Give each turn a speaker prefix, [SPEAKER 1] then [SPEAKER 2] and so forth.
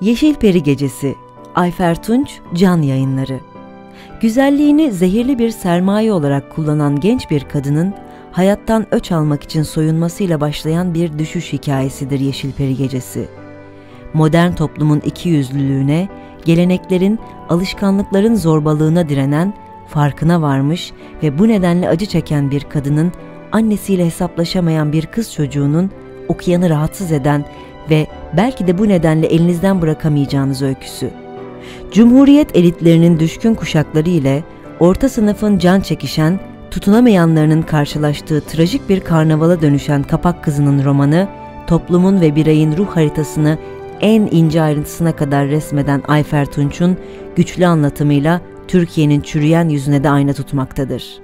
[SPEAKER 1] Yeşil Peri Gecesi Ayfer Tunç Can Yayınları Güzelliğini zehirli bir sermaye olarak kullanan genç bir kadının hayattan öç almak için soyunmasıyla başlayan bir düşüş hikayesidir Yeşil Peri Gecesi. Modern toplumun ikiyüzlülüğüne, geleneklerin, alışkanlıkların zorbalığına direnen, farkına varmış ve bu nedenle acı çeken bir kadının annesiyle hesaplaşamayan bir kız çocuğunun okuyanı rahatsız eden ve belki de bu nedenle elinizden bırakamayacağınız öyküsü. Cumhuriyet elitlerinin düşkün kuşakları ile orta sınıfın can çekişen, tutunamayanlarının karşılaştığı trajik bir karnavala dönüşen Kapak Kızı'nın romanı, toplumun ve bireyin ruh haritasını en ince ayrıntısına kadar resmeden Ayfer Tunç'un güçlü anlatımıyla Türkiye'nin çürüyen yüzüne de ayna tutmaktadır.